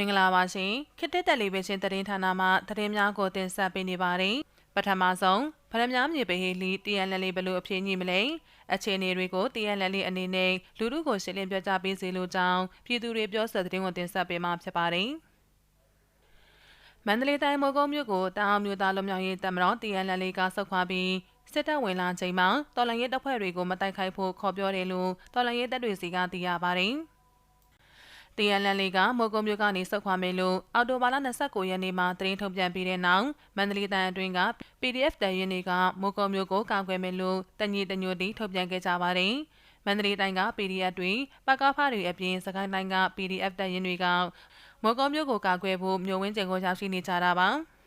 မင်္ဂလာပါရှင်ခေတ်တက်တက်လေးပဲချင်းသတင်းဌာနမှသတင်းများကိုတင်ဆက်ပေးနေပါတယ်ပထမဆုံးဗရမများမြေပဟေလီတရန်လလေးဘလို့အဖြစ်ညှိမလဲအခြေအနေတွေကိုတရန်လလေးအနေနဲ့လူထုကိုရှင်းလင်းပြသပေးစေလိုကြောင်းပြည်သူတွေပြောဆိုသတင်းကိုတင်ဆက်ပေးမှာဖြစ်ပါတယ်မန္တလေးတိုင်းမော်ကုန်းမြို့ကိုတာအောင်မြို့သားလူမျိုးရေးတပ်မတော်တရန်လလေးကဆုတ်ခွာပြီးစစ်တပ်ဝင်လာချိန်မှာတော်လန်ရဲတပ်ဖွဲ့တွေကိုမတိုက်ခိုက်ဖို့ခေါ်ပြောတယ်လို့တော်လန်ရဲတပ်တွေစီကသိရပါတယ်။ တရန်လန်လေးကမိုးကုံမြို့ကနေဆုတ်ခွာမယ်လို့အော်တိုဘာလ29ရက်နေ့မှာသတင်းထုတ်ပြန်ပြီးတဲ့နောက်မန္တလေးတိုင်းအတွင်းက PDF တရင်တွေကမိုးကုံမြို့ကိုကာကွယ်မယ်လို့တညီတညွတ်တီထုတ်ပြန်ခဲ့ကြပါတယ်။မန္တလေးတိုင်းက PDF တွေပကဖတွေအပြင်စကိုင်းတိုင်းက PDF တရင်တွေကမိုးကုံမြို့ကိုကာကွယ်ဖို့မြို့ဝင်းကျင်ကိုရောက်ရှိနေကြတာပါ။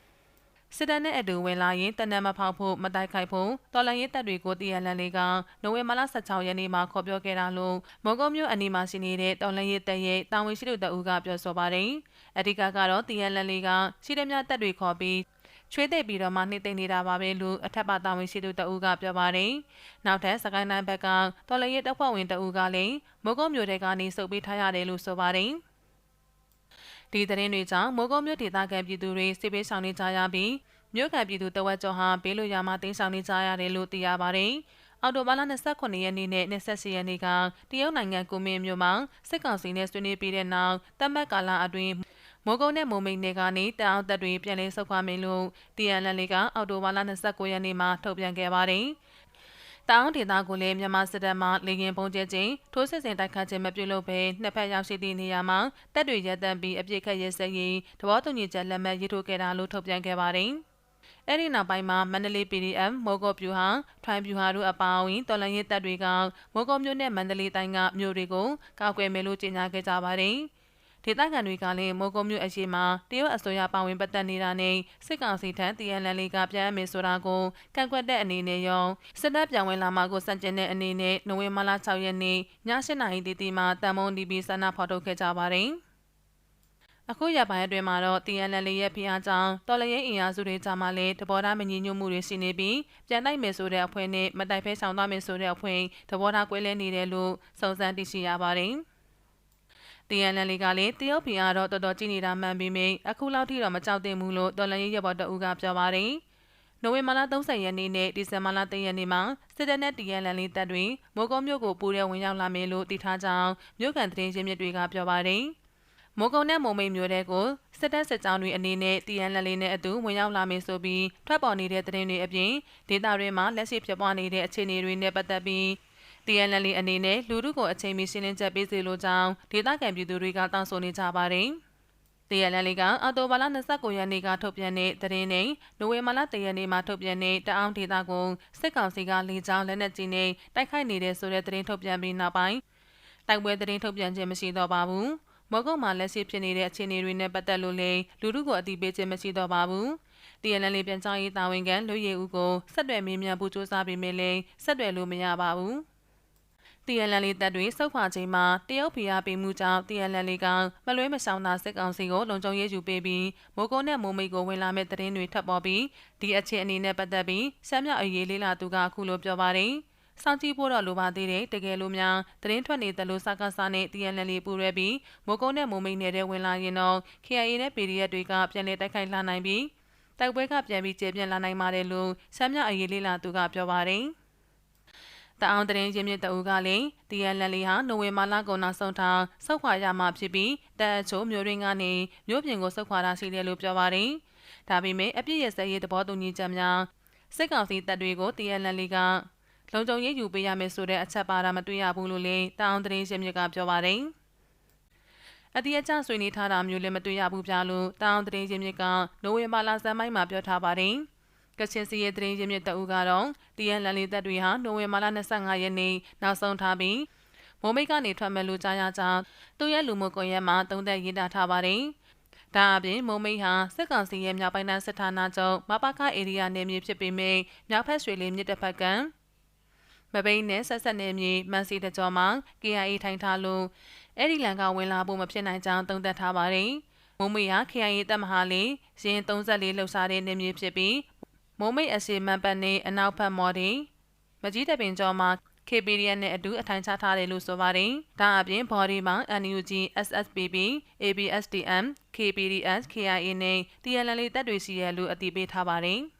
စစ်တပ်နဲ့အတူဝင်လာရင်တနက်မဖောက်ဖို့မတိုက်ခိုက်ဖို့တော်လန်ရေးတပ်တွေကိုတရလန်လေးကနိုဝင်ဘာလ16ရက်နေ့မှာခေါ်ပြောခဲ့တာလို့မော်ကုတ်မြို့အနီးမှာရှိနေတဲ့တော်လန်ရေးတပ်ရဲ့တာဝန်ရှိသူတအူးကပြောဆိုပါတယ်။အဓိကကတော့တရလန်လေးကရှိတဲ့များတပ်တွေခေါ်ပြီးချွေးသိပ်ပြီးတော့မှနှိမ့်သိမ့်နေတာပါပဲလို့အထက်ပါတာဝန်ရှိသူတအူးကပြောပါတယ်။နောက်ထပ်စကိုင်းတိုင်းဘက်ကတော်လန်ရေးတပ်ဖွဲ့ဝင်တအူးကလည်းမော်ကုတ်မြို့ထဲကနေစုပ်ပေးထားရတယ်လို့ဆိုပါတယ်။ ဒီသတင်းတွေကြောင့်မိုးကုတ်မြို့ဒေသခံပြည်သူတွေစစ်ပေးဆောင်နေကြရပြီးမြို့ခံပြည်သူတဝက်ကျော်ဟာဘေးလွရာမှာတင်းဆောင်နေကြရတယ်လို့သိရပါတယ်။အော်တိုဘာလ29ရက်နေ့နဲ့28ရက်နေ့ကတရုတ်နိုင်ငံကူမင်းမြို့မှာစစ်ကောင်စီနဲ့ဆွေးနွေးပြီးတဲ့နောက်တမတ်ကာလအတွင်းမိုးကုန်းနဲ့မိုးမိန်တွေကနေတအောင်သက်တွေပြန်လည်ဆုတ်ခွာမယ်လို့ TNL ကအော်တိုဘာလ29ရက်နေ့မှာထုတ်ပြန်ခဲ့ပါတယ်။ တောင်ဒေသကိုလည်းမြန်မာစစ်တပ်မှလေရင်ပုံကျဲခြင်းထိုးစစ်ဆင်တိုက်ခတ်ခြင်းမပြုလုပ်ဘဲနှစ်ဖက်ရောက်ရှိသည့်နေရာမှာတပ်တွေရပ်တန့်ပြီးအပြစ်ခတ်ရဲစရေးတဘောတူညီချက်လက်မှတ်ရေးထိုးခဲ့တာလို့ထုတ်ပြန်ခဲ့ပါတယ်။အဲ့ဒီနောက်ပိုင်းမှာမန္တလေး PDF မော်ကော့ပြူဟာထွိုင်းပြူဟာတို့အပါအဝင်တော်လန်ရေးတပ်တွေကမော်ကော့မြို့နဲ့မန္တလေးတိုင်းကမြို့တွေကိုကောက်ွယ်မယ်လို့ကြေညာခဲ့ကြပါတယ်။ ဒေသခံတွေကလည်းမိုးကုံမြို့အရှိမှာတရုတ်အစိုးရပါဝင်ပတ်သက်နေတာနဲ့စစ်ကောင်စီထံတရန်လန်လေးကပြန်မယ်ဆိုတာကိုကန့်ကွက်တဲ့အနေနဲ့ရောစစ်တပ်ပြန်ဝင်လာမှာကိုစန့်ကျင်တဲ့အနေနဲ့နိုဝင်ဘာလ6ရက်နေ့ည8နာရီတီတီမှာတန်မုံဒီပီဆန္ဒဖော်ထုတ်ခဲ့ကြပါတယ်။အခုရပိုင်းအတွင်းမှာတော့ TNL ရဲ့ဖိအားကြောင့်တော်လရင်အင်အားစုတွေကြားမှာလည်းတဘောထားမညီညွတ်မှုတွေရှိနေပြီးပြန်တိုက်မယ်ဆိုတဲ့အဖွဲ့နဲ့မတိုက်ဖဲဆောင်သွားမယ်ဆိုတဲ့အဖွဲ့တဘောထားကွဲလဲနေတယ်လို့စုံစမ်းသိရှိရပါတယ်။ TNL ကလည်းတရုတ်ပြည်ကတော့တော်တော်ကြည့်နေတာမှန်ပေမဲ့အခုလောက်ထိတော့မကြောက်သင့်ဘူးလို့တော်လန်ရေးရဘော်တအူးကပြောပါတယ်။နိုဝင်ဘာလ30ရက်နေ့နဲ့ဒီဇင်ဘာလ3ရက်နေ့မှာစစ်တပ်နဲ့ TNL တပ်တွေမိုးကုံမြို့ကိုပူးရဲဝင်ရောက်လာမယ်လို့တည်ထားကြောင်းမြို့ကန်သတင်းရင်းမြစ်တွေကပြောပါတယ်။မိုးကုံနဲ့မုံမိတ်မြို့တဲကိုစစ်တပ်စစ်ကြောင်းတွေအနေနဲ့ TNL နဲ့အတူဝင်ရောက်လာမယ်ဆိုပြီးထွက်ပေါ်နေတဲ့သတင်းတွေအပြင်ဒေသတွေမှာလက်ရှိဖြစ်ပွားနေတဲ့အခြေအနေတွေနဲ့ပတ်သက်ပြီး TNL အနေနဲ့လူထုကိုအချိန်မီရှင်းလင်းချက်ပေးစေလိုကြောင်းဒေသခံပြည်သူတွေကတောင်းဆိုနေကြပါတယ်။ TNL ကအော်တိုဘာလ29ရက်နေ့ကထုတ်ပြန်တဲ့သတင်းနဲ့နိုဝင်ဘာလ3ရက်နေ့မှာထုတ်ပြန်တဲ့တအောင်းဒေသကိုစစ်ကောင်စီကလေကြောင်းလက်နက်ကြီးနဲ့တိုက်ခိုက်နေတဲ့ဆိုတဲ့သတင်းထုတ်ပြန်ပြီးနောက်ပိုင်းတိုက်ပွဲသတင်းထုတ်ပြန်ခြင်းမရှိတော့ပါဘူး။မော်ကုတ်မှာလက်ရှိဖြစ်နေတဲ့အခြေအနေတွေနဲ့ပတ်သက်လို့လည်းလူထုကိုအသိပေးခြင်းမရှိတော့ပါဘူး။ TNL ပြန်ကြားရေးတာဝန်ခံလူရည်ဦးကိုဆက်သွယ်မေးမြန်းဖို့စ조사ပေမဲ့လည်းဆက်သွယ်လို့မရပါဘူး။ TNL တပ်တွေစုပ်ခွာချိန်မှာတရုတ်ဖိအားပေးမှုကြောင့် TNL ကမလွဲမရှောင်သာစစ်ကောင်စီကိုလုံခြုံရေးယူပေးပြီးမိုးကုန်းနဲ့မိုးမိတ်ကိုဝင်လာမဲ့တရင်တွေထပ်ပေါ်ပြီးဒီအချက်အနေနဲ့ပတ်သက်ပြီးစမ်းမြောက်အရေးလေးလာသူကအခုလိုပြောပါတယ်စောင့်ကြည့်ဖို့တော့လိုပါသေးတယ်တကယ်လို့များသတင်းထွက်နေသလိုစကားစားနဲ့ TNL ပူရဲပြီးမိုးကုန်းနဲ့မိုးမိတ်နယ်ဝင်လာရင်တော့ KIA နဲ့ PDF တွေကပြန်လည်တိုက်ခိုက်လာနိုင်ပြီးတိုက်ပွဲကပြန်ပြီးကျေပြန့်လာနိုင်ပါတယ်လို့စမ်းမြောက်အရေးလေးလာသူကပြောပါတယ် တအောင်တရင်ရင်းမြစ်တအူးကလည်းတီယန်လန်လီဟာနိုဝင်ဘာလကုန်နောက်ဆုံးထားဆုတ်ခွာရမှာဖြစ်ပြီးတပ်အချို့မျိုးရင်းကနေမျိုးပြင်ကိုဆုတ်ခွာတာရှိတယ်လို့ပြောပါတယ်။ဒါပေမဲ့အပြစ်ရစဲရေးသဘောတူညီချက်များစစ်ကောင်စီတပ်တွေကိုတီယန်လန်လီကလုံခြုံရေးယူပေးရမယ်ဆိုတဲ့အချက်ပါတာမတွေ့ရဘူးလို့လည်းတအောင်တရင်ရင်းမြစ်ကပြောပါတယ်။အတိအကျဆွေးနွေးထားတာမျိုးလည်းမတွေ့ရဘူးပြလို့တောင်တရင်ချင်းမြစ်ကနိုဝင်ဘာလဆန်းပိုင်းမှာပြောထားပါတယ်။ ကချင်စီရဲ့သတင်းရင်းမြစ်တအူကတော့တီယန်လန်လီတပ်တွေဟာနိုဝင်ဘာလ25ရက်နေ့နောက်ဆုံးထားပြီးမိုးမိတ်ကနေထွက်မဲ့လူကြားရကြောင်းသူရဲ့လူမှုကွန်ရက်မှာသုံးသပ်ရေးသားထားပါတယ်။ဒါအပြင်မုံမိတ်ဟာစစ်ကောင်စီရဲ့မြောက်ပိုင်းတိုင်းစစ်ဌာနချုပ်မပခဧရိယာနယ်မြေဖြစ်ပေမဲ့မြောက်ဖက်ရွှေလီမြစ်တစ်ဖက်ကမပိန်းနဲ့ဆက်ဆက်နယ်မြေမန်စီတကြောမှာ KIA ထိုင်ထားလို့အဲ့ဒီလန်ကဝင်လာဖို့မဖြစ်နိုင်ကြောင်းသုံးသပ်ထားပါတယ်။မုံမိတ်ဟာ KIA တပ်မဟာလေးရင်34လှုပ်ရှားတဲ့နယ်မြေဖြစ်ပြီး မိုးမိတ်အစီမံပတ်နေအနောက်ဘက်မော်ဒီမကြီးတပင်ကျော်မှာ KPDN နဲ့အတူအထိုင်ချထားတယ်လို့ဆိုပါတယ်။ဒါအပြင် body မှာ NUG, SSPB, ABSDM, KPDS, KIA နဲ့ TNL တပ်တွေရှိရလို့အတည်ပြုထားပါတယ်။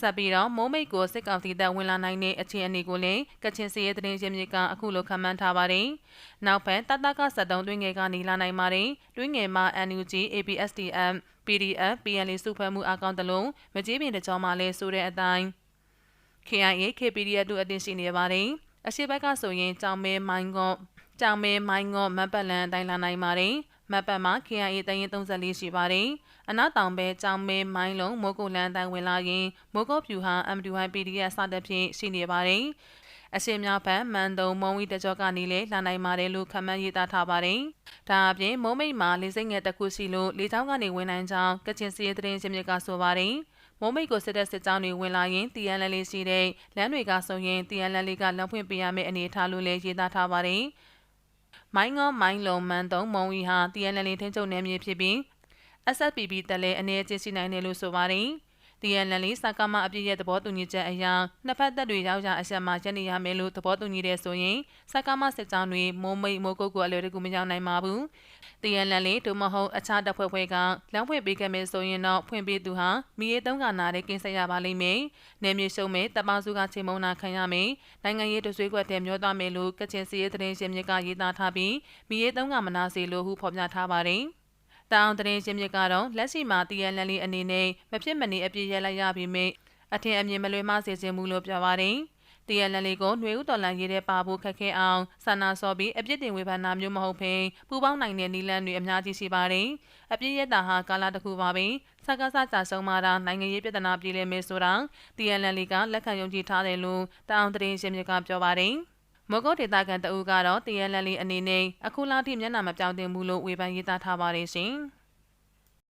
ဆက်ပြီးတော့မိုးမိတ်ကိုစစ်ကောင်စီတပ်ဝင်လာနိုင်တဲ့အခြေအနေကိုလည်းကချင်စီရဲ့သတင်းရင်းမြစ်ကအခုလိုခန့်မှန်းထားပါတယ်။နောက်ဖက်တတက73တွင်းငယ်ကနေလာနိုင်ပါတယ်။တွင်းငယ်မှာ NUG, ABSDM, PDF, PNL စုဖွဲ့မှုအကောင့်တလုံးမကြီးပင်တကြောမှလည်းဆိုတဲ့အတိုင်း KIA, KPDF တို့အတင်ရှိနေပါတယ်။အရှိဘက်ကဆိုရင်ကြောင်မဲမိုင်းကော့ ကြောင်မဲမိုင်းကော့မတ်ပတ်လန်အတိုင်းလာနိုင်ပါတယ်။မတ်ပတ်မှာ KIA တရင်34ရှိပါတယ်။အနောက်တောင်ဘဲကြောင်မဲမိုင်းလုံးမိုးကုတ်လန်တိုင်ဝင်လာရင်မိုးကုတ်ဖြူဟာ MDY PDF စတဲ့ဖြင့်ရှိနေပါတယ်အစင်များဖက်မန်တုံမုံဝီတကြောကနေလေလာနိုင်ပါတယ်လို့ခန့်မှန်းရေးသားထားပါတယ်။ဒါအပြင်မုံမိတ်မှာလေးစိတ်ငယ်တစ်ခုရှိလို့လေချောင်းကနေဝင်နိုင်ကြောင်းကချင်စီရေးသတင်းရှင်မြစ်ကဆိုပါတယ်။မုံမိတ်ကိုစစ်တဲ့စစ်ကြောင်းတွေဝင်လာရင်တီယန်လလေးရှိတဲ့လမ်းတွေကဆိုရင်တီယန်လလေးကလမ်းဖွင့်ပေးရမယ့်အနေအထားလို့လည်းရေးသားထားပါတယ်။ မိုင်းငေါမိုင်းလုံမန်တုံမုံဝီဟာတီယန်လလေးထင်းချုပ်နေမြေဖြစ်ပြီး SSPB တက်လဲအနေအချင်းရှိနိုင်တယ်လို့ဆိုပါတယ်။ TNL စကားမအပြည့်ရဲ့သဘောတူညီချက်အရနှစ်ဖက်တပ်တွေရောက်ကြအဆက်မှာရပ်နေရမယ်လို့သဘောတူညီတဲ့ဆိုရင်စကားမစစ်ကြောင်းတွေမိုးမိတ်မိုးကုတ်ကိုအလွယ်တကူမရောက်နိုင်ပါဘူး။ TNL တို့မဟုတ်အခြားတပ်ဖွဲ့ဖွဲ့ကလမ်းဖွင့်ပေးခဲ့မယ်ဆိုရင်တော့ဖွင့်ပေးသူဟာမိရေးသုံးကနာတဲ့ကင်းဆက်ရပါလိမ့်မယ်။နေမြေရှုံမဲ့တပ်ပေါင်းစုကချိန်မုံနာခံရမယ်။နိုင်ငံရေးတဆွေးကွက်တဲ့မျောသွားမယ်လို့ကချင်စီရေးသတင်းရှင်မြစ်ကရေးသားထားပြီးမိရေးသုံးကမနာစီလို့ဟုဖော်ပြထားပါတယ်။ တောင်တရင်ချင်းမြစ်ကတော့လက်ရှိမှာတည်ရလန်လေးအနေနဲ့မဖြစ်မနေအပြည့်ရလိုက်ရပြီမိအထင်အမြင်မလွဲမစေခြင်းမူလို့ပြောပါတယ်တရလန်လေးကိုຫນွေဥတော်လန်ရေးတဲ့ပါဖို့ခက်ခဲအောင်ဆန္ဒစောပြီးအပြစ်တင်ဝေဖန်တာမျိုးမဟုတ်ဘဲပူပေါင်းနိုင်တဲ့နီလန်တွေအများကြီးရှိပါတယ်။အပြစ်ရတာဟာကာလတစ်ခုပါပဲ။စကားစကြဆုံးမှာတာနိုင်ငံရေးပြည်ထနာပြည်လဲမယ်ဆိုတာတရလန်လေးကလက်ခံယုံကြည်ထားတယ်လို့တောင်တရင်ရှင်မြစ်ကပြောပါတယ်။ မော်ဂိုဒေတာကန်တအူကတော့တရလန်လေးအနေနဲ့အခုလောက်ထိမျက်နှာမပြောင်းတင်ဘူးလို့ဝေဖန်ရေးသားထားပါတယ်ရှင်။